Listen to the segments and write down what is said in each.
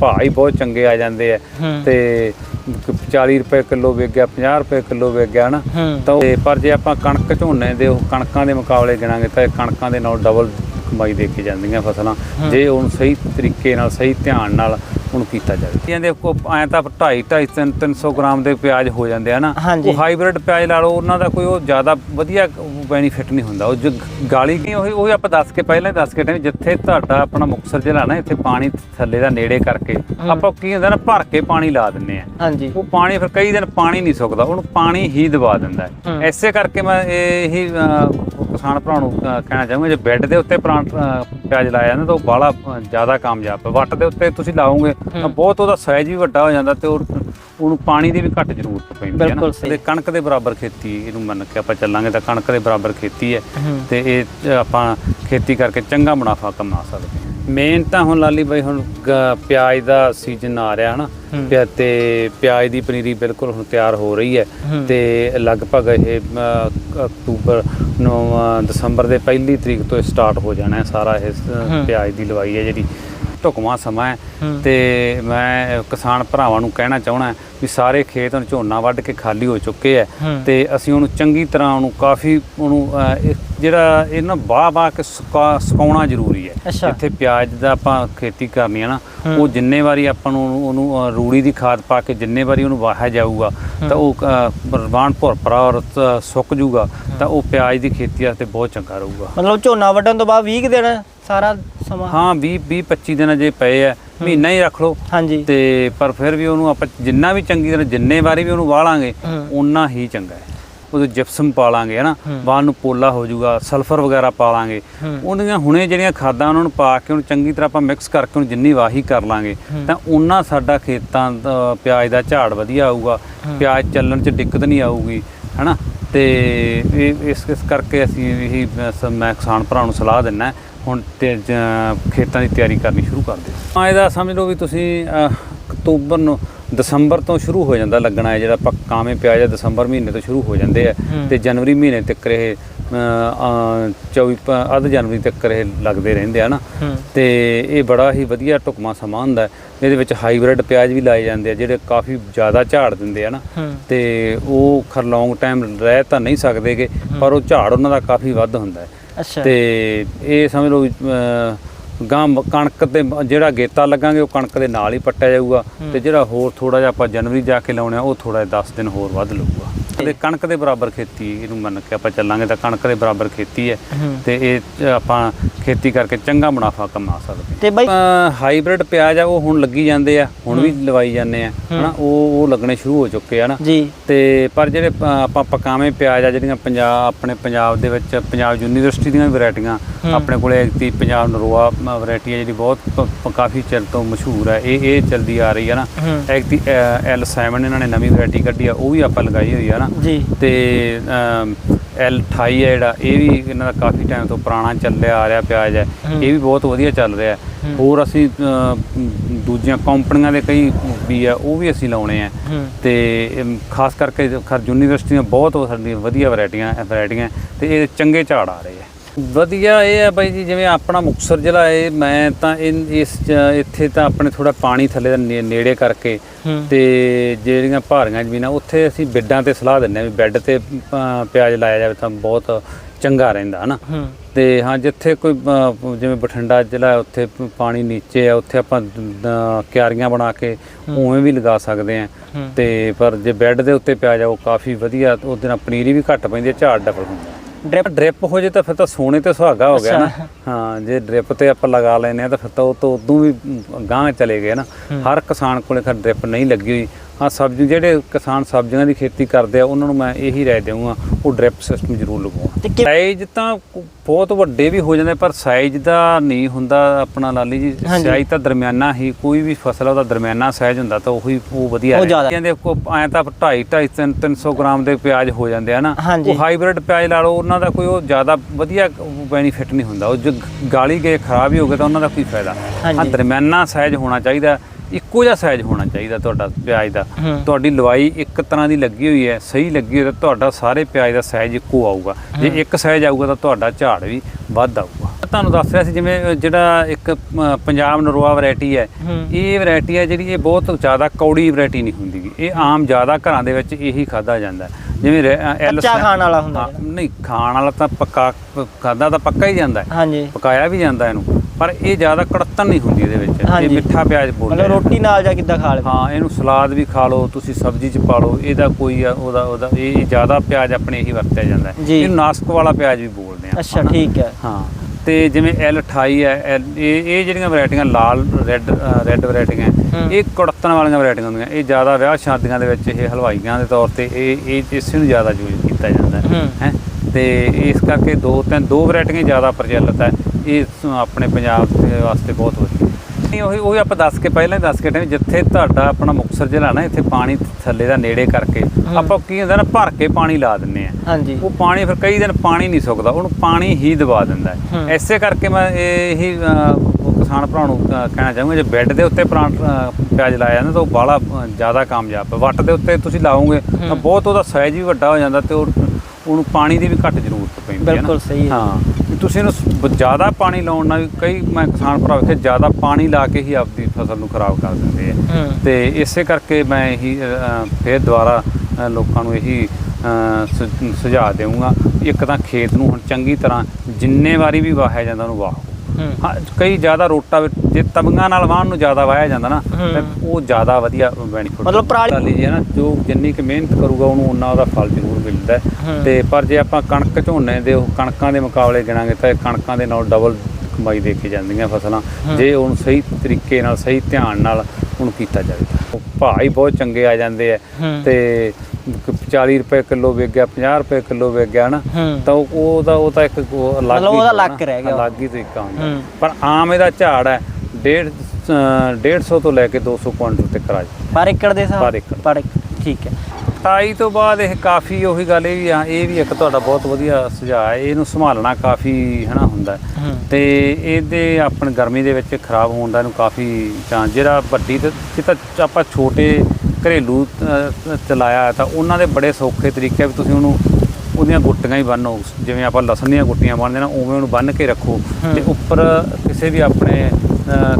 ਭਾਅ ਹੀ ਬਹੁਤ ਚੰਗੇ ਆ ਜਾਂਦੇ ਆ। ਤੇ 40 ਰੁਪਏ ਕਿਲੋ ਵਿਕ ਗਿਆ 50 ਰੁਪਏ ਕਿਲੋ ਵਿਕ ਗਿਆ ਨਾ ਤਾਂ ਪਰ ਜੇ ਆਪਾਂ ਕਣਕ ਝੋਨੇ ਦੇ ਉਹ ਕਣਕਾਂ ਦੇ ਮੁਕਾਬਲੇ ਗਿਣਾਂਗੇ ਤਾਂ ਇਹ ਕਣਕਾਂ ਦੇ ਨਾਲ ਡਬਲ ਕਮਾਈ ਦੇ ਕੇ ਜਾਂਦੀਆਂ ਫਸਲਾਂ। ਜੇ ਉਹਨੂੰ ਸਹੀ ਤਰੀਕੇ ਨਾਲ ਸਹੀ ਧਿਆਨ ਨਾਲ ਉਹਨੂੰ ਕੀਤਾ ਜਾਵੇ। ਇਹਦੇ ਕੋ ਐ ਤਾਂ 2.5 2.5 300 ਗ੍ਰਾਮ ਦੇ ਪਿਆਜ਼ ਹੋ ਜਾਂਦੇ ਆ ਨਾ। ਉਹ ਹਾਈਬ੍ਰਿਡ ਪਿਆਜ਼ ਲਾ ਲਓ ਉਹਨਾਂ ਦਾ ਕੋਈ ਉਹ ਜ਼ਿਆਦਾ ਵਧੀਆ ਬੈਨੀਫਿਟ ਨਹੀਂ ਹੁੰਦਾ। ਉਹ ਜੋ ਗਾਲੀ ਕੀ ਉਹੀ ਉਹੀ ਆਪਾਂ ਦੱਸ ਕੇ ਪਹਿਲਾਂ ਹੀ ਦੱਸ ਕੇ ਟਾਈਮ ਜਿੱਥੇ ਤੁਹਾਡਾ ਆਪਣਾ ਮੁਕਤਸਰ ਜ਼ਿਲ੍ਹਾ ਨਾ ਇੱਥੇ ਪਾਣੀ ਥੱਲੇ ਦਾ ਨੇੜੇ ਕਰਕੇ ਆਪਾਂ ਕੀ ਹੁੰਦਾ ਨਾ ਭਰ ਕੇ ਪਾਣੀ ਲਾ ਦਿੰਨੇ ਆ। ਹਾਂਜੀ। ਉਹ ਪਾਣੀ ਫਿਰ ਕਈ ਦਿਨ ਪਾਣੀ ਨਹੀਂ ਸੁੱਕਦਾ ਉਹਨੂੰ ਪਾਣੀ ਹੀ ਦਬਾ ਦਿੰਦਾ ਹੂੰ। ਹੈ। ਐਸੇ ਕਰਕੇ ਮੈਂ ਇਹੀ ਅਹ, ਕਿਸਾਨ ਭਰਾ ਨੂੰ ਕਹਿਣਾ ਚਾਹੂੰਗਾ ਜੇ ਬੈੱਡ ਦੇ ਉੱਤੇ ਪਲਾਂਟ ਪਿਆਜ਼ ਲਾਇਆ ਨਾ ਤਾਂ ਉਹ ਬਾਲਾ ਜ਼ਿਆਦਾ ਕਾਮਯਾਬ ਹੈ। ਵੱਟ ਦੇ ਉੱਤੇ ਤੁਸੀਂ ਲਾਓਗੇ ਤਾਂ ਬਹੁਤ ਉਹਦਾ ਸਾਈਜ਼ ਵੀ ਵੱਡਾ ਹੋ ਜਾਂਦਾ ਤੇ ਉਹ ਉਹਨੂੰ ਪਾਣੀ ਦੀ ਵੀ ਘੱਟ ਜ਼ਰੂਰਤ ਪੈਂਦੀ ਹੈ ਨਾ। ਤੇ ਕਣਕ ਦੇ ਬਰਾਬਰ ਖੇਤੀ ਇਹਨੂੰ ਮੰਨ ਕੇ ਆਪਾਂ ਚੱਲਾਂਗੇ ਤਾਂ ਕਣਕ ਦੇ ਬਰਾਬਰ ਖੇਤੀ ਹੈ। ਤੇ ਇਹ ਆਪਾਂ ਖੇਤੀ ਕਰਕੇ ਚੰਗਾ ਮੁਨਾਫਾ ਕਮਾ ਸਕਦੇ ਹਾਂ। ਮੇਨ ਤਾਂ ਹੁਣ ਲਾਲੀ ਬਾਈ ਹੁਣ ਪਿਆਜ਼ ਦਾ ਸੀਜ਼ਨ ਆ ਰਿਹਾ ਹਨਾ। ਤੇ ਪਿਆਜ਼ ਦੀ ਪਨੀਰੀ ਬਿਲਕੁਲ ਹੁਣ ਤਿਆਰ ਹੋ ਰਹੀ ਹੈ। ਤੇ ਲਗਭਗ ਇਹ ਅਕਤੂਬਰ ਨੂੰ ਦਸੰਬਰ ਦੇ ਪਹਿਲੀ ਤਰੀਕ ਤੋਂ ਸਟਾਰਟ ਹੋ ਜਾਣਾ ਹੈ ਸਾਰਾ ਇਹ। ਪਿਆਜ਼ ਦੀ ਲਵਾਈ ਹੈ ਜਿਹੜੀ। ਢੁਕਵਾਂ ਸਮਾਂ ਹੈ। ਤੇ ਮੈਂ ਕਿਸਾਨ ਭਰਾਵਾਂ ਨੂੰ ਕਹਿਣਾ ਚਾਹਣਾ ਵੀ ਸਾਰੇ ਖੇਤ ਹੁਣ ਝੋਨਾ ਵੱਢ ਕੇ ਖਾਲੀ ਹੋ ਚੁੱਕੇ ਹੂੰ। ਤੇ ਅਸੀਂ ਉਹਨੂੰ ਚੰਗੀ ਤਰ੍ਹਾਂ ਉਹਨੂੰ ਕਾਫੀ ਉਹਨੂੰ ਇਹ ਜਿਹੜਾ ਇਹਨਾਂ ਬਾਹ ਬਾਹ ਕੇ ਸੁਕਾ ਸੁਕਾਉਣਾ ਜ਼ਰੂਰੀ ਹੈ। ਇੱਥੇ ਪਿਆਜ਼ ਦਾ ਆਪਾਂ ਖੇਤੀ ਕਰਨੀ ਹੈ ਨਾ। ਉਹ ਜਿੰਨੇ ਵਾਰੀ ਆਪਾਂ ਨੂੰ ਉਹਨੂੰ- ਰੂੜੀ ਦੀ ਖਾਦ ਪਾ ਕੇ ਜਿੰਨੇ ਵਾਰੀ ਉਹਨੂੰ ਵਾਹਿਆ ਜਾਊਗਾ ਤਾਂ ਉਹ ਰਵਾਨ ਭੁਰਪਰਾ ਔਰ ਸੁੱਕ ਜੂਗਾ ਤਾਂ ਉਹ ਪਿਆਜ਼ ਦੀ ਖੇਤੀ ਵਾਸਤੇ ਬਹੁਤ ਚੰਗਾ ਰਹੂਗਾ ਮਤਲਬ ਝੋਨਾ ਵੱਢਣ ਤੋਂ ਬਾਅਦ 20 ਕੁ ਦਿਨ ਸਾਰਾ ਸਮਾਂ ਹਾਂ 20 20 25 ਦਿਨ ਜੇ ਪਏ ਆ ਮਹੀਨਾ ਹੀ ਰੱਖ ਲਓ ਹਾਂਜੀ ਤੇ ਪਰ ਫਿਰ ਵੀ ਉਹਨੂੰ ਆਪਾਂ ਜਿੰਨਾ ਵੀ ਚੰਗੀ ਤਰ੍ਹਾਂ ਜਿੰਨੇ ਵਾਰੀ ਵੀ ਉਹਨੂੰ ਵਾਲਾਂਗੇ। ਉਨਾ ਹੀ ਚੰਗਾ ਹੈ ਉਹਦੇ ਜਿਪਸਮ ਪਾ ਲਾਂਗੇ ਹਨਾ। ਬਾਹਰ ਨੂੰ ਪੋਲਾ ਹੋ ਜਾਊਗਾ ਸਲਫਰ ਵਗੈਰਾ ਪਾ ਲਾਂਗੇ। ਉਹਦੀਆਂ ਹੁਣੇ ਜਿਹੜੀਆਂ ਖਾਦਾਂ ਉਹਨਾਂ ਨੂੰ ਪਾ ਕੇ ਉਹਨੂੰ ਚੰਗੀ ਤਰ੍ਹਾਂ ਆਪਾਂ ਮਿਕਸ ਕਰਕੇ ਉਹਨੂੰ ਜਿੰਨੀ ਵਾਹੀ ਕਰ ਲਾਂਗੇ। ਤਾਂ ਉਹਨਾਂ ਸਾਡਾ ਖੇਤਾਂ ਪਿਆਜ਼ ਦਾ ਝਾੜ ਵਧੀਆ ਆਊਗਾ। ਪਿਆਜ਼ ਚੱਲਣ 'ਚ ਦਿੱਕਤ ਨਹੀਂ ਆਊਗੀ ਹਨਾ ਤੇ ਇਸ ਇਸ ਕਰਕੇ ਅਸੀਂ ਇਹੀ ਮੈਂ ਕਿਸਾਨ ਭਰਾ ਨੂੰ ਸਲਾਹ ਦਿੰਨਾ ਹੁਣ ਤੇ ਜ- ਖੇਤਾਂ ਦੀ ਤਿਆਰੀ ਕਰਨੀ ਸ਼ੁਰੂ ਕਰ ਦਿਓ ਹਾਂ ਇਹਦਾ ਸਮਝ ਲਓ ਵੀ ਤੁਸੀਂ ਅਹ, ਅਕਤੂਬਰ ਨੂੰ ਦਸੰਬਰ ਤੋਂ ਸ਼ੁਰੂ ਹੋ ਜਾਂਦਾ ਲੱਗਣਾ ਹੈ ਜਿਹੜਾ ਪੱਕਾਵੇਂ ਪਿਆਜ਼ ਆ ਦਸੰਬਰ ਮਹੀਨੇ ਤੋਂ ਸ਼ੁਰੂ ਹੋ ਜਾਂਦੇ ਆ। ਹੂੰ। ਤੇ ਜਨਵਰੀ ਮਹੀਨੇ ਤੱਕ ਇਹ ਅਹ, ਅਹ, 24 ਪ- ਅੱਧ ਜਨਵਰੀ ਤੱਕ ਇਹ ਲੱਗਦੇ ਰਹਿੰਦੇ ਆ ਨਾ। ਹੂੰ। ਤੇ ਇਹ ਬੜਾ ਹੀ ਵਧੀਆ ਢੁਕਵਾਂ ਸਮਾਂ ਹੁੰਦਾ ਹੈ। ਇਹਦੇ ਵਿੱਚ ਹਾਈਬ੍ਰਿਡ ਪਿਆਜ਼ ਵੀ ਲਾਏ ਜਾਂਦੇ ਆ ਜਿਹੜੇ ਕਾਫੀ ਜ਼ਿਆਦਾ ਝਾੜ ਦਿੰਦੇ ਆ ਨਾ। ਹੂੰ। ਤੇ ਉਹ ਖਰ ਲੌਂਗ ਟਾਈਮ ਰਹਿ ਤਾਂ ਨਹੀਂ ਸਕਦੇਗੇ ਪਰ ਉਹ ਝਾੜ ਉਹਨਾਂ ਦਾ ਕਾਫੀ ਵੱਧ ਹੁੰਦਾ ਹੈ। ਤੇ ਇਹ ਸਮਝ ਲਓ ਗਾਂ ਕਣਕ ਤੇ ਜਿਹੜਾ ਗੇਤਾ ਲੱਗਾਂਗੇ ਉਹ ਕਣਕ ਦੇ ਨਾਲ ਹੀ ਪੱਟਿਆ ਜਾਊਗਾ ਤੇ ਜਿਹੜਾ ਹੋਰ ਥੋੜਾ ਜਿਹਾ ਆਪਾਂ ਜਨਵਰੀ ਜਾ ਕੇ ਲਾਉਣੇ ਆ ਉਹ ਥੋੜਾ 10 ਦਿਨ ਹੋਰ ਵੱਧ ਲਊਗਾ। ਤੇ ਕਣਕ ਦੇ ਬਰਾਬਰ ਖੇਤੀ ਇਹਨੂੰ ਮੰਨ ਕੇ ਆਪਾਂ ਚੱਲਾਂਗੇ ਤਾਂ ਕਣਕ ਦੇ ਬਰਾਬਰ ਖੇਤੀ ਹੈ। ਤੇ ਇਹ ਆਪਾਂ ਖੇਤੀ ਕਰਕੇ ਚੰਗਾ ਮੁਨਾਫਾ ਕਮਾ ਸਕਦੇ ਤੇ ਬਾਈ ਹਾਈਬ੍ਰਿਡ ਪਿਆਜ਼ ਆ ਉਹ ਹੁਣ ਲੱਗੀ ਜਾਂਦੇ ਆ ਹੁਣ ਵੀ ਲਵਾਈ ਜਾਂਦੇ ਆ ਹਨਾ ਉਹ ਉਹ ਲੱਗਣੇ ਸ਼ੁਰੂ ਹੋ ਚੁੱਕੇ ਆ ਨਾ। ਜੀ। ਤੇ ਪਰ ਜਿਹੜੇ ਆਪਾਂ ਪਕਾਵੇਂ ਪਿਆਜ਼ ਆ ਜਿਹੜੀਆਂ ਪੰਜਾਬ ਆਪਣੇ ਪੰਜਾਬ ਦੇ ਵਿੱਚ ਪੰਜਾਬ ਯੂਨੀਵਰਸਿਟੀ ਦੀਆਂ ਵੈਰਾਈਟੀਆਂ ਆਪਣੇ ਕੋਲੇ ਐਗਤੀ ਪੰਜਾਬ ਨਰੋਆ ਵੈਰਾਈਟੀ ਹੈ ਜਿਹੜੀ ਬਹੁਤ ਕਾਫੀ ਚਿਰ ਤੋਂ ਮਸ਼ਹੂਰ ਹੈ ਇਹ ਇਹ ਚੱਲਦੀ ਆ ਰਹੀ ਹੈ। ਨਾ ਐਗਤੀ ਐਲ 7 ਇਹਨਾਂ ਨੇ ਨਵੀਂ ਵੈਰਾਈਟੀ ਕੱਢੀ ਆ ਉਹ ਵੀ ਆਪਾਂ ਲਗਾਈ ਹੋਈ ਆ ਨਾ। ਜੀ। ਤੇ ਐਲ 28 ਹੈ ਜਿਹੜਾ ਇਹ ਵੀ ਇਹਨਾਂ ਦਾ ਕਾਫੀ ਟਾਈਮ ਤੋਂ ਪੁਰਾਣਾ ਚੱਲਿਆ ਆ ਰਿਹਾ ਪਿਆਜ਼ ਹੈ। ਇਹ ਵੀ ਬਹੁਤ ਵਧੀਆ ਚੱਲ ਰਿਹਾ। ਹੋਰ ਅਸੀਂ ਦੂਜੀਆਂ ਕੰਪਨੀਆਂ ਦੇ ਕਈ ਵੀ ਆ ਉਹ ਵੀ ਅਸੀਂ ਲਾਉਣੇ ਆ। ਤੇ ਖਾਸ ਕਰਕੇ ਖਰ ਯੂਨੀਵਰਸਿਟੀਆਂ ਬਹੁਤ ਸਾਡੀਆਂ ਵਧੀਆ ਵੈਰਾਈਟੀਆਂ ਵੈਰਾਈਟੀਆਂ ਤੇ ਇਹ ਚੰਗੇ ਝਾੜ ਆ ਰਹੇ ਆ। ਵਧੀਆ ਇਹ ਹੈ ਬਾਈ ਜੀ ਜਿਵੇਂ ਆਪਣਾ ਮੁਕਤਸਰ ਜ਼ਿਲ੍ਹਾ ਹੈ ਮੈਂ ਤਾਂ ਇਨ- ਇਸ 'ਚ ਇੱਥੇ ਤਾਂ ਆਪਣੇ ਥੋੜਾ ਪਾਣੀ ਥੱਲੇ ਦਾ ਨੇ- ਨੇੜੇ ਕਰਕੇ ਤੇ ਜਿਹੜੀਆਂ ਭਾਰੀਆਂ ਜ਼ਮੀਨਾਂ ਉੱਥੇ ਅਸੀਂ ਬੈੱਡਾਂ ਤੇ ਸਲਾਹ ਦਿੰਦੇ ਹਾਂ ਵੀ ਬੈੱਡ ਤੇ ਅ, ਪਿਆਜ਼ ਲਾਇਆ ਜਾਵੇ ਤਾਂ ਬਹੁਤ ਚੰਗਾ ਰਹਿੰਦਾ ਹਨਾ? ਹੂੰ। ਤੇ ਹਾਂ ਜਿੱਥੇ ਕੋਈ ਅ, ਜਿਵੇਂ ਬਠਿੰਡਾ ਜ਼ਿਲ੍ਹਾ ਹੈ, ਉੱਥੇ ਪ- ਪਾਣੀ ਨੀਚੇ ਆ ਉੱਥੇ ਆਪਾਂ ਕਿਆਰੀਆਂ ਬਣਾ ਕੇ ਉਵੇਂ ਵੀ ਲਗਾ ਸਕਦੇ ਆ ਹੂੰ। ਤੇ ਪਰ ਜੇ ਬੈੱਡ ਦੇ ਉੱਤੇ ਪਿਆ ਜਾਓ ਕਾਫੀ ਵਧੀਆ ਉਹਦੇ ਨਾਲ ਪਨੀਰੀ ਵੀ ਘੱਟ ਪੈਂਦੀ ਹੈ ਝਾੜ ਡਬਲ ਹੁੰਦਾ ਡ੍ਰਿਪ ਡ੍ਰਿਪ ਹੋ ਜੇ ਤਾਂ ਫਿਰ ਤਾਂ ਸੋਨੇ ਤੇ ਸੁਹਾਗਾ ਹੋ ਗਿਆ ਨਾ। ਹਾਂ ਜੇ ਡ੍ਰਿਪ ਤੇ ਆਪਾਂ ਲਗਾ ਲੈਨੇ ਆ ਤਾਂ ਫਿਰ ਤਾਂ ਉਹ ਤੋਂ ਉਦੋਂ ਵੀ ਗਾਂਹ ਚਲੇ ਗਏ ਨਾ। ਹਰ ਕਿਸਾਨ ਕੋਲੇ ਖਰ ਡ੍ਰਿਪ ਨਹੀਂ ਲੱਗੀ ਹੋਈ। ਹਾਂ ਸਬਜ਼ੀ ਜਿਹੜੇ ਕਿਸਾਨ ਸਬਜ਼ੀਆਂ ਦੀ ਖੇਤੀ ਕਰਦੇ ਆ ਉਹਨਾਂ ਨੂੰ ਮੈਂ ਇਹੀ ਰਾਏ ਦੇਵਾਂਗਾ ਉਹ ਡ੍ਰਿਪ ਸਿਸਟਮ ਜ਼ਰੂਰ ਲਗਵਾਉਣ ਸਾਈਜ਼ ਤਾਂ ਬਹੁਤ ਵੱਡੇ ਵੀ ਹੋ ਜਾਂਦੇ ਪਰ ਸਾਈਜ਼ ਦਾ ਨਹੀਂ ਹੁੰਦਾ ਆਪਣਾ ਲਾਲੀ ਜੀ। ਸਾਈਜ਼ ਤਾਂ ਦਰਮਿਆਨਾ ਹੀ ਕੋਈ ਵੀ ਫਸਲ ਉਹਦਾ ਦਰਮਿਆਨਾ ਸਾਈਜ਼ ਹੁੰਦਾ ਤਾਂ ਉਹੀ ਉਹ ਵਧੀਆ। ਜ਼ਿਆਦਾ। ਕਹਿੰਦੇ ਕੋ ਐ ਤਾਂ 2.5 2.5 300 ਗ੍ਰਾਮ ਦੇ ਪਿਆਜ਼ ਹੋ ਜਾਂਦੇ ਆ ਨਾ। ਉਹ ਹਾਈਬ੍ਰਿਡ ਪਿਆਜ਼ ਲਾ ਲਓ ਉਹਨਾਂ ਦਾ ਕੋਈ ਉਹ ਜ਼ਿਆਦਾ ਵਧੀਆ ਬੈਨੀਫਿਟ ਨਹੀਂ ਹੁੰਦਾ ਉਹ ਜੋ ਗਾਲੀ ਗਏ ਖਰਾਬ ਹੀ ਹੋ ਗਏ ਤਾਂ ਉਹਨਾਂ ਦਾ ਕੀ ਫਾਇਦਾ ਹਾਂ। ਦਰਮਿਆਨਾ ਸਾਈਜ਼ ਹੋਣਾ ਚਾਹੀਦਾ ਇੱਕੋ ਜਿਹਾ ਸਾਈਜ਼ ਹੋਣਾ ਚਾਹੀਦਾ ਤੁਹਾਡਾ ਪਿਆਜ਼ ਦਾ। ਤੁਹਾਡੀ ਲਵਾਈ ਇੱਕ ਤਰ੍ਹਾਂ ਦੀ ਲੱਗੀ ਹੋਈ ਹੈ ਸਹੀ ਲੱਗੀ ਹੋਈ ਤਾਂ ਤੁਹਾਡਾ ਸਾਰੇ ਪਿਆਜ਼ ਦਾ ਸਾਈਜ਼ ਇੱਕੋ ਆਊਗਾ। ਜੇ ਇੱਕ ਸਾਈਜ਼ ਆਊਗਾ ਤਾਂ ਤੁਹਾਡਾ ਝਾੜ ਵੀ ਵੱਧ ਆਊਗਾ। ਤੁਹਾਨੂੰ ਦੱਸ ਰਿਹਾ ਸੀ ਜਿਵੇਂ ਜਿਹੜਾ ਇੱਕ ਪੰਜਾਬ ਨਰੋਆ ਵੈਰਾਈਟੀ ਹੈ ਇਹ ਵੈਰਾਈਟੀ ਹੈ ਜਿਹੜੀ ਇਹ ਬਹੁਤ ਜ਼ਿਆਦਾ ਕੌੜੀ ਵੈਰਾਈਟੀ ਨਹੀਂ ਹੁੰਦੀ। ਇਹ ਆਮ ਜ਼ਿਆਦਾ ਘਰਾਂ ਦੇ ਵਿੱਚ ਇਹੀ ਖਾਦਾ ਜਾਂਦਾ। ਜਿਵੇਂ ਐਲ ਕੱਚਾ ਖਾਣ ਵਾਲਾ ਹੁੰਦਾ ਨਹੀਂ ਖਾਣ ਵਾਲਾ ਤਾਂ ਪੱਕਾ ਖਾਦਾ ਤਾਂ ਪੱਕਾ ਹੀ ਜਾਂਦਾ ਹੈ। ਹਾਂਜੀ। ਪਕਾਇਆ ਵੀ ਜਾਂਦਾ ਇਹਨੂੰ। ਪਰ ਇਹ ਜ਼ਿਆਦਾ ਕੜਤਨ ਨਹੀਂ ਹੁੰਦੀ ਇਹਦੇ ਵਿੱਚ ਹਾਂਜੀ। ਇਹ ਮਿੱਠਾ ਪਿਆਜ਼ ਬੋਲਦੇ ਮਤਲਬ ਰੋਟੀ ਨਾਲ ਜਾਂ ਕਿੱਦਾਂ ਖਾ ਲਵੇ ਹਾਂ ਇਹਨੂੰ ਸਲਾਦ ਵੀ ਖਾ ਲਓ ਤੁਸੀਂ ਸਬਜ਼ੀ ਚ ਪਾ ਲਓ ਇਹਦਾ ਕੋਈ ਆ- ਉਹਦਾ ਉਹਦਾ ਇਹ ਜ਼ਿਆਦਾ ਪਿਆਜ਼ ਆਪਣੇ ਇਹੀ ਵਰਤਿਆ ਜਾਂਦਾ ਹੈ ਜੀ। ਇਹਨੂੰ ਨਾਸਕ ਵਾਲਾ ਪਿਆਜ਼ ਵੀ ਬੋਲਦੇ ਆ ਅੱਛਾ? ਠੀਕ ਹੈ ਹਾਂ ਤੇ ਜਿਵੇਂ L28 ਹੈ L- ਇਹ ਇਹ ਜਿਹੜੀਆਂ ਵੈਰਾਈਟੀਆਂ ਲਾਲ ਰੈੱਡ ਰੈੱਡ ਵੈਰਾਈਟੀਆਂ ਹੂੰ। ਇਹ ਕੜਤਨ ਵਾਲੀਆਂ ਵੈਰਾਈਟੀਆਂ ਹੁੰਦੀਆਂ ਇਹ ਜ਼ਿਆਦਾ ਵਿਆਹ ਸ਼ਾਦੀਆਂ ਦੇ ਵਿੱਚ ਇਹ ਹਲਵਾਈਆਂ ਦੇ ਤੌਰ ਤੇ ਇਹ ਇਹ ਇਸ ਨੂੰ ਜ਼ਿਆਦਾ ਯੂਜ਼ ਕੀਤਾ ਜਾਂਦਾ ਹੂੰ। ਹੈ ਤੇ ਇਸ ਕਰਕੇ ਦੋ ਤਿੰਨ ਦੋ ਵੈਰਾਈਟੀਆਂ ਜ਼ਿਆਦਾ ਪ੍ਰਚਲਿਤ ਹੈ ਇਹ ਆਪਣੇ ਪੰਜਾਬ ਦੇ ਵਾਸਤੇ ਬਹੁਤ ਵਧੀਆ। ਨਹੀਂ ਉਹੀ ਉਹੀ ਆਪਾਂ ਦੱਸ ਕੇ ਪਹਿਲਾਂ ਹੀ ਦੱਸ ਕੇ ਵੀ ਜਿੱਥੇ ਤੁਹਾਡਾ ਆਪਣਾ ਮੁਕਤਸਰ ਜ਼ਿਲ੍ਹਾ ਨਾ ਇੱਥੇ ਪਾਣੀ ਥੱਲੇ ਦਾ ਨੇੜੇ ਕਰਕੇ ਆਪਾਂ ਕੀ ਹੁੰਦਾ ਨਾ ਭਰ ਕੇ ਪਾਣੀ ਲਾ ਦਿੰਨੇ ਆ ਹਾਂਜੀ। ਉਹ ਪਾਣੀ ਫਿਰ ਕਈ ਦਿਨ ਪਾਣੀ ਨਹੀਂ ਸੁੱਕਦਾ ਉਹਨੂੰ ਪਾਣੀ ਹੀ ਦਬਾ ਦਿੰਦਾ। ਐਸੇ ਕਰਕੇ ਮੈਂ ਇਹ ਹੀ ਕਿਸਾਨ ਭਰਾ ਨੂੰ ਕਹਿਣਾ ਚਾਹੂੰਗਾ ਜੇ ਬੈੱਡ ਦੇ ਉੱਤੇ ਪਲਾਂਟ ਪਿਆਜ਼ ਲਾਇਆ ਜਾਂਦਾ ਤਾਂ ਉਹ ਅਹ, ਜ਼ਿਆਦਾ ਕਾਮਯਾਬ ਹੈ। ਵੱਟ ਦੇ ਉੱਤੇ ਤੁਸੀਂ ਲਾਓਗੇ ਤਾਂ। ਬਹੁਤ ਉਹਦਾ ਸਾਈਜ਼ ਵੀ ਵੱਡਾ ਹੋ ਜਾਂਦਾ ਤੇ ਉਹ ਉਹਨੂੰ ਪਾਣੀ ਦੀ ਵੀ ਘੱਟ ਜ਼ਰੂਰਤ ਪੈਂਦੀ ਹੈ ਨਾ। ਬਿਲਕੁਲ ਸਹੀ ਹੈ। ਹਾਂ। ਤੁਸੀਂ ਇਹਨੂੰ ਜ਼ਿਆਦਾ ਪਾਣੀ ਲਾਉਣ ਨਾਲ ਕਈ ਮੈਂ ਕਿਸਾਨ ਭਰਾ ਵੇਖੇ ਜ਼ਿਆਦਾ ਪਾਣੀ ਲਾ ਕੇ ਹੀ ਆਪਦੀ ਫਸਲ ਨੂੰ ਖਰਾਬ ਕਰ ਦਿੰਦੇ ਆ। ਤੇ ਇਸੇ ਕਰਕੇ ਮੈਂ ਇਹੀ ਫਿਰ ਦੁਬਾਰਾ ਲੋਕਾਂ ਨੂੰ ਇਹੀ ਸੁਝਾਅ ਦੇਵਾਂਗਾ ਇੱਕ ਤਾਂ ਖੇਤ ਨੂੰ ਹੁਣ ਚੰਗੀ ਤਰ੍ਹਾਂ ਜਿੰਨੇ ਵਾਰੀ ਵੀ ਵਾਹਿਆ ਜਾਂਦਾ ਉਹਨੂੰ ਵਾਹੋ। ਹੂੰ ਕਈ ਜ਼ਿਆਦਾ ਰੋਟਾ ਜੇ ਤਬੰਗਾਂ ਨਾਲ ਵਾਹਣ ਨੂੰ ਜ਼ਿਆਦਾ ਵਾਹਿਆ ਜਾਂਦਾ ਨਾ। ਤੇ ਉਹ ਜ਼ਿਆਦਾ ਵਧੀਆ ਬੈਨੀਫਿਟ ਮਤਲਬ ਪਰਾਲੀ- ਹੈ ਨਾ ਜੋ ਜਿੰਨੀ ਕੁ ਮਿਹਨਤ ਕਰੂਗਾ ਉਹਨੂੰ ਉਨਾ ਉਹਦਾ ਫਲ ਜ਼ਰੂਰ ਮਿਲਦਾ। ਤੇ ਪਰ ਜੇ ਆਪਾਂ ਕਣਕ ਝੋਨੇ ਦੇ ਉਹ ਕਣਕਾਂ ਦੇ ਮੁਕਾਬਲੇ ਗਿਣਾਂਗੇ ਤਾਂ ਕਣਕਾਂ ਦੇ ਨਾਲ ਡਬਲ ਕਮਾਈ ਦੇ ਕੇ ਜਾਂਦੀਆਂ ਫਸਲਾਂ। ਜੇ ਉਹਨੂੰ ਸਹੀ ਤਰੀਕੇ ਨਾਲ ਸਹੀ ਧਿਆਨ ਨਾਲ ਉਹਨੂੰ ਕੀਤਾ ਜਾਵੇ ਭਾਅ ਹੀ ਬਹੁਤ ਚੰਗੇ ਆ ਜਾਂਦੇ ਆ। ਤੇ 40 ਰੁਪਏ ਕਿਲੋ ਵਿਕ ਗਿਆ 50 ਰੁਪਏ ਕਿਲੋ ਵਿਕ ਗਿਆ ਨਾ ਤਾਂ ਉਹ- ਉਹਦਾ ਉਹ ਤਾਂ ਇੱਕ ਅਲੱਗ ਹੀ ਉਹਦਾ ਲੱਕ ਰਹਿ ਗਿਆ। ਅਲੱਗ ਹੀ ਤਰੀਕਾ ਹੁੰਦਾ। ਪਰ ਆਮ ਇਹਦਾ ਝਾੜ ਹੈ ਡੇਢ ਅ, 150 ਤੋਂ ਲੈ ਕੇ 200 ਕੁਇੰਟਲ ਤੱਕ ਜਾਂਦਾ ਪਰ ਏਕੜ ਦੇ ਹਿਸਾਬ ਪਰ ਏਕੜ। ਠੀਕ ਹੈ। ਕਟਾਈ ਤੋਂ ਬਾਅਦ ਇਹ ਕਾਫੀ ਉਹੀ ਗੱਲ ਇਹ ਵੀ ਆ ਇਹ ਵੀ ਇੱਕ ਤੁਹਾਡਾ ਬਹੁਤ ਵਧੀਆ ਸੁਝਾਅ ਹੈ ਇਹਨੂੰ ਸੰਭਾਲਣਾ ਕਾਫੀ ਹਨਾ ਹੁੰਦਾ ਤੇ ਇਹਦੇ ਆਪਣ ਗਰਮੀ ਦੇ ਵਿੱਚ ਖਰਾਬ ਹੋਣ ਦਾ ਇਹਨੂੰ ਕਾਫੀ ਚਾਂਸ ਜਿਹੜਾ ਵੱਡੀ ਤਾਂ ਆਪਾਂ ਛੋਟੇ ਘਰੇਲੂ ਚਲਾਇਆ ਤਾਂ ਉਹਨਾਂ ਦੇ ਬੜੇ ਸੌਖੇ ਤਰੀਕੇ ਵੀ ਤੁਸੀਂ ਉਹਨੂੰ ਉਹਦੀਆਂ ਗੁੱਟੀਆਂ ਹੀ ਬੰਨੋ ਜਿਵੇਂ ਆਪਾਂ ਲਸਣ ਦੀਆਂ ਗੁੱਟੀਆਂ ਬੰਨਦੇ ਨਾ ਉਵੇਂ ਉਹਨੂੰ ਬੰਨ ਕੇ ਰੱਖੋ। ਤੇ ਉੱਪਰ ਕਿਸੇ ਵੀ ਆਪਣੇ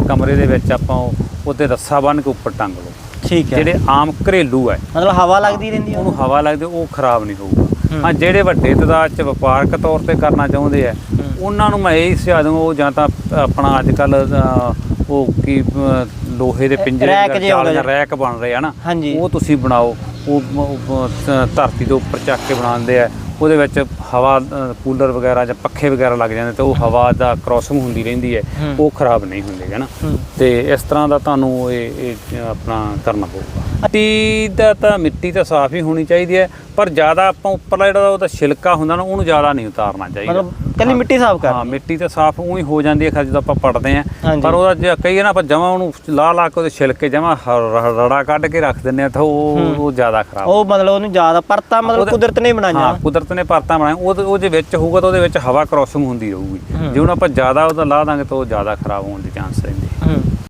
ਕਮਰੇ ਦੇ ਵਿੱਚ ਆਪਾਂ ਉਹ- ਉਹਤੇ ਰੱਸਾ ਬੰਨ ਕੇ ਉੱਪਰ ਟੰਗ ਲਓ ਠੀਕ ਹੈ ਜਿਹੜੇ ਆਮ ਘਰੇਲੂ ਹੈ ਮਤਲਬ ਹਵਾ ਲੱਗਦੀ ਰਹਿੰਦੀ ਹੈ ਉਹਨੂੰ ਹਵਾ ਲੱਗਦੀ ਉਹ ਖਰਾਬ ਨਹੀਂ ਹੋਊਗਾ ਹੂੰ। ਜਿਹੜੇ ਵੱਡੇ ਤਦਾਦ ਚ ਵਪਾਰਕ ਤੌਰ ਤੇ ਕਰਨਾ ਚਾਹੁੰਦੇ ਆ। ਉਹਨਾਂ ਨੂੰ ਮੈਂ ਇਹ ਸੁਝਾਅ ਦੂੰਗਾ ਉਹ ਜਾਂ ਤਾਂ ਆਪਣਾ ਅੱਜ ਕੱਲ ਉਹ ਕੀ ਲੋਹੇ ਦੇ ਪਿੰਜਰੇ ਜਾਂ ਰੈਕ ਬਣ ਰਹੇ ਆ ਨਾ ਉਹ ਤੁਸੀਂ ਬਣਾਓ ਉਹ ਧਰਤੀ ਦੇ ਉੱਪਰ ਚੱਕ ਕੇ ਬਣਾਉਂਦੇ ਆ ਉਹਦੇ ਵਿੱਚ ਹਵਾ ਕੂਲਰ ਵਗੈਰਾ ਜਾਂ ਪੱਖੇ ਵਗੈਰਾ ਲੱਗ ਜਾਂਦੇ ਤੇ ਉਹ ਹਵਾ ਦਾ ਕ੍ਰੋਸਿੰਗ ਹੁੰਦੀ ਰਹਿੰਦੀ ਹੈ। ਉਹ ਖਰਾਬ ਨਹੀਂ ਹੁੰਦੇ ਹੈ ਨਾ। ਤੇ ਇਸ ਤਰ੍ਹਾਂ ਦਾ ਤੁਹਾਨੂੰ ਇਹ ਆਪਣਾ ਕਰਨਾ ਪਊਗਾ। ਮਿੱਟੀ ਦਾ ਤਾਂ ਮਿੱਟੀ ਤਾਂ ਸਾਫ਼ ਹੀ ਹੋਣੀ ਚਾਹੀਦੀ ਹੈ ਪਰ ਜ਼ਿਆਦਾ ਆਪਾਂ ਉੱਪਰਲਾ ਜਿਹੜਾ ਉਹਦਾ ਛਿਲਕਾ ਹੁੰਦਾ ਨਾ ਉਹਨੂੰ ਜ਼ਿਆਦਾ ਨਹੀਂ ਉਤਾਰਨਾ ਚਾਹੀਦਾ। ਮਤਲਬ ਕੱਲੀ ਮਿੱਟੀ ਸਾਫ਼ ਹਾਂ ਕਰ ਮਿੱਟੀ ਤਾਂ ਸਾਫ਼ ਉਹੀ ਹੋ ਜਾਂਦੀ ਹੈ ਖਰ ਜਦੋਂ ਆਪਾਂ ਪੜਦੇ ਆਂ ਹਾਂਜੀ। ਪਰ ਉਹਦਾ ਜੇ ਕਈ ਨਾ ਆਪਾਂ ਜਮਾ ਉਹਨੂੰ ਲਾ ਲਾ ਕੇ ਉਹਦੇ ਛਿਲਕੇ ਜਮਾ ਰੜਾ ਕੱਢ ਕੇ ਰੱਖ ਦਿੰਨੇ ਆ ਤਾਂ ਉਹ ਹੂੰ। ਉਹ ਜ਼ਿਆਦਾ ਖਰਾਬ ਉਹ ਮਤਲਬ ਉਹਨੂੰ ਜ਼ਿਆਦਾ ਪਰਤਾ ਮਤਲਬ ਉਹਦਾ- ਕੁਦਰਤ ਨੇ ਬਣਾਈਆਂ। ਹਾਂ ਕੁਦਰਤ ਨੇ ਪਰਤਾਂ ਬਣਾਈਆਂ। ਉਹ ਉਹ ਜੇ ਵਿੱਚ ਹੋਊਗਾ ਤਾਂ ਉਹਦੇ ਵਿੱਚ ਹਵਾ ਕ੍ਰੋਸਿੰਗ ਹੁੰਦੀ ਰਹੂਗੀ। ਹੂੰ। ਜੇ ਹੁਣ ਆਪਾਂ ਜ਼ਿਆਦਾ ਉਹਦਾ ਲਾ ਦਾਂਗੇ ਤਾਂ ਉਹ ਜ਼ਿਆਦਾ ਖਰਾਬ ਹੋਣ ਦੇ ਚਾਂਸ ਰਹਿੰਦੇ